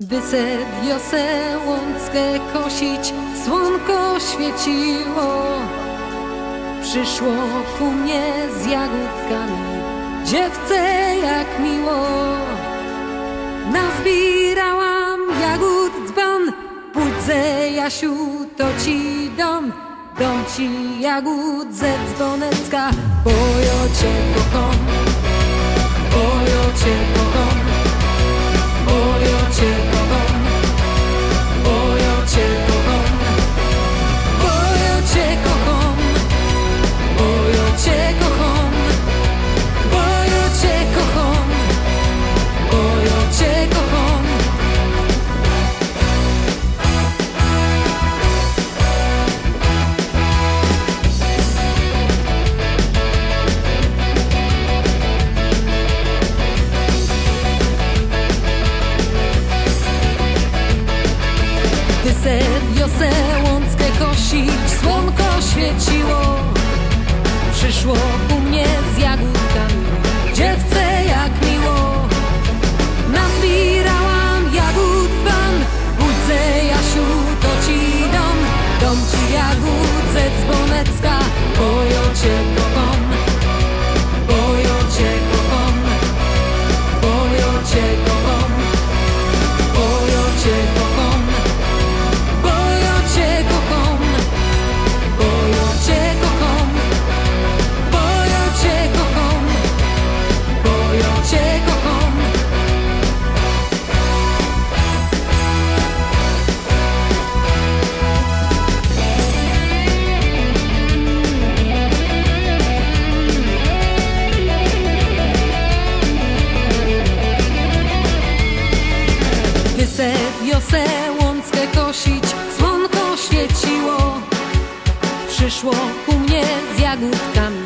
Gdy se wiosę łąckę kosić, słonko świeciło. Przyszło ku mnie z jagódkami, dziewce jak miło. Nazbierałam jagód dzban, ze Jasiu, to ci dom. Dom ci jagód ze dzwonecka, bo ja cię kocham, Se wiosę łąckę kosić, słonko świeciło. Przyszło u mnie z jagódkami, dziewce jak miło. Nazbierałam jagód pan, budze Jasiu, to ci dom. Dom ci jagód ze dzwonecka, bo ja cię se wiosę łąckę kosić, słonko świeciło. Przyszło ku mnie z jagódkami,